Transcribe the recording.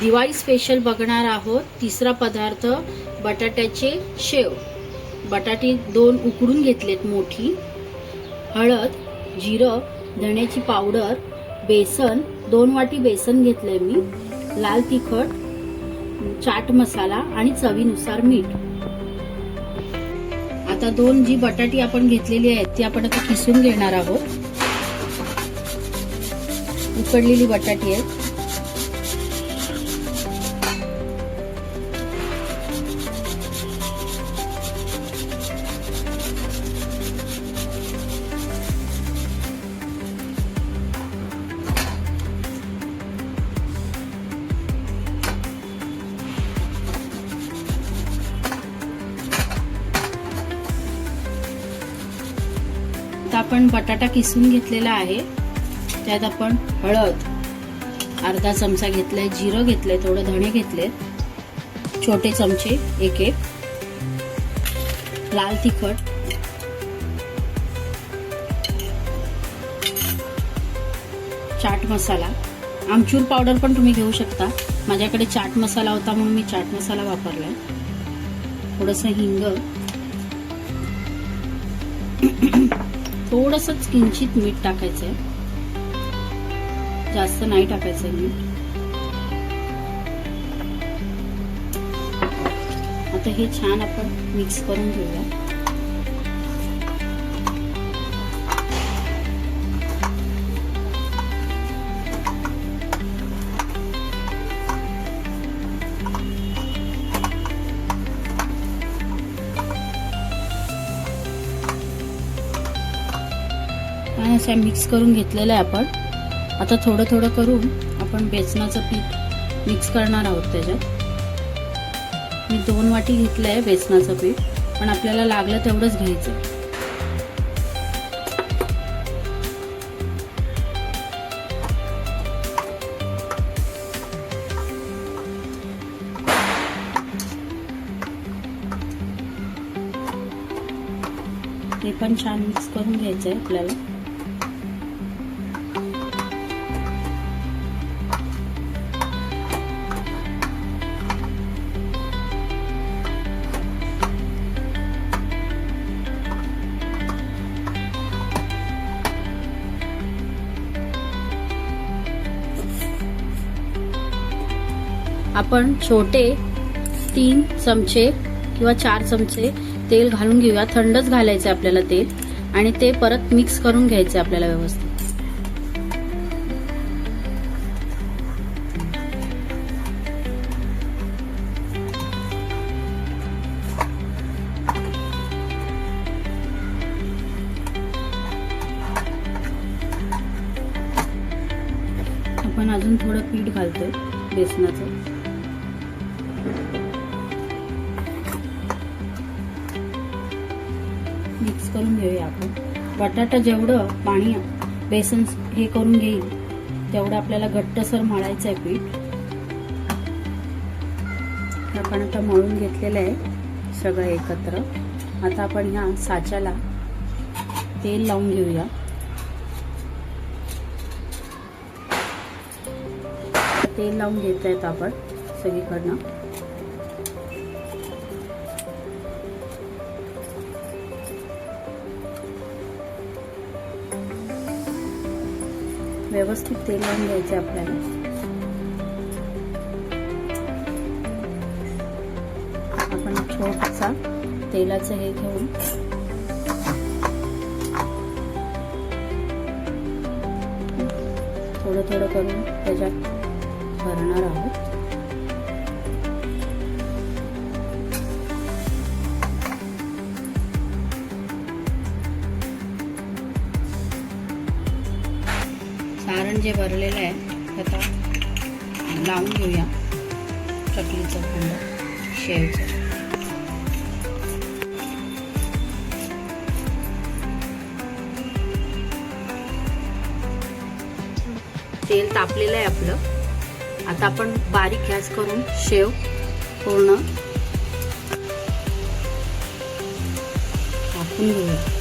Diwali special बघणार आहोत. तिसरा पदार्थ बटाट्याचे शेव. बटाटे दोन उकडून घेतलेत मोठी. हळद जिरं धण्याची पावडर बेसन दोन वाटी बेसन घेतलंय मी. लाल तिखट चाट मसाला आणि चवीनुसार मीठ. आता दोन जी बटाटी आपण घेतलेली आहेत ती आपण आता किसून घेणार आहोत. उकडलेली बटाटी आहेत. आपण बटाटा किसून घेतलेला आहे. त्यात आपण हळद अर्धा चमचा घेतलाय जिरं घेतलंय थोडं धणे घेतले छोटे चमचे एक एक. लाल तिखट. चाट मसाला. आमचूर पावडर पण तुम्ही घेऊ शकता. माझ्याकडे चाट मसाला होता म्हणून मी चाट मसाला वापरलाय. थोडस हिंग. थोडंसंच किंचित मीठ टाकायचंय. जास्त नाही टाकायचंय मीठ. आता हे छान आपण मिक्स करून घेऊया. आणि अशा मिक्स करून घेतलेलं आहे आपण. आता थोडं थोडं करून आपण बेसनाचं पीठ मिक्स करणार आहोत त्याच्यात. मी दोन वाटी घेतलं आहे बेसनाचं पीठ पण आपल्याला लागलं तेवढंच घ्यायचं ते पण छान मिक्स करून घ्यायचं आहे आपल्याला. आपण छोटे तीन चमचे किंवा चार चमचे तेल घालून घेऊया. थंडच घालायचं आपल्याला तेल. आणि ते परत मिक्स करून घ्यायचं आपल्याला व्यवस्थित. आपण अजून थोडं पीठ घालतोय बेसनाचं. मिक्स करून घेऊया आपण. बटाटा जेवढं पाणी बेसन हे करून घेईल तेवढं आपल्याला घट्टसर मळायचं आहे पीठ. आपण आता मळून घेतलेलं आहे सगळं एकत्र. आता आपण ह्या साच्याला तेल लावून घेऊया. तेल लावून घेत आहेत आपण सगळीकडनं. व्यवस्थित तेल लावून घ्यायचे आपल्याला. आपण छोटासा तेलाचं हे घेऊन थोडं थोडं करून त्याच्यात भरणार आहोत. आपण जे भरलेलं आहे आता लावून घेऊया. चकलीचं खंड शेवचं. तेल तापलेलं आहे आपलं. आता आपण बारीक गॅस करून शेव पूर्ण टाकून घेऊया.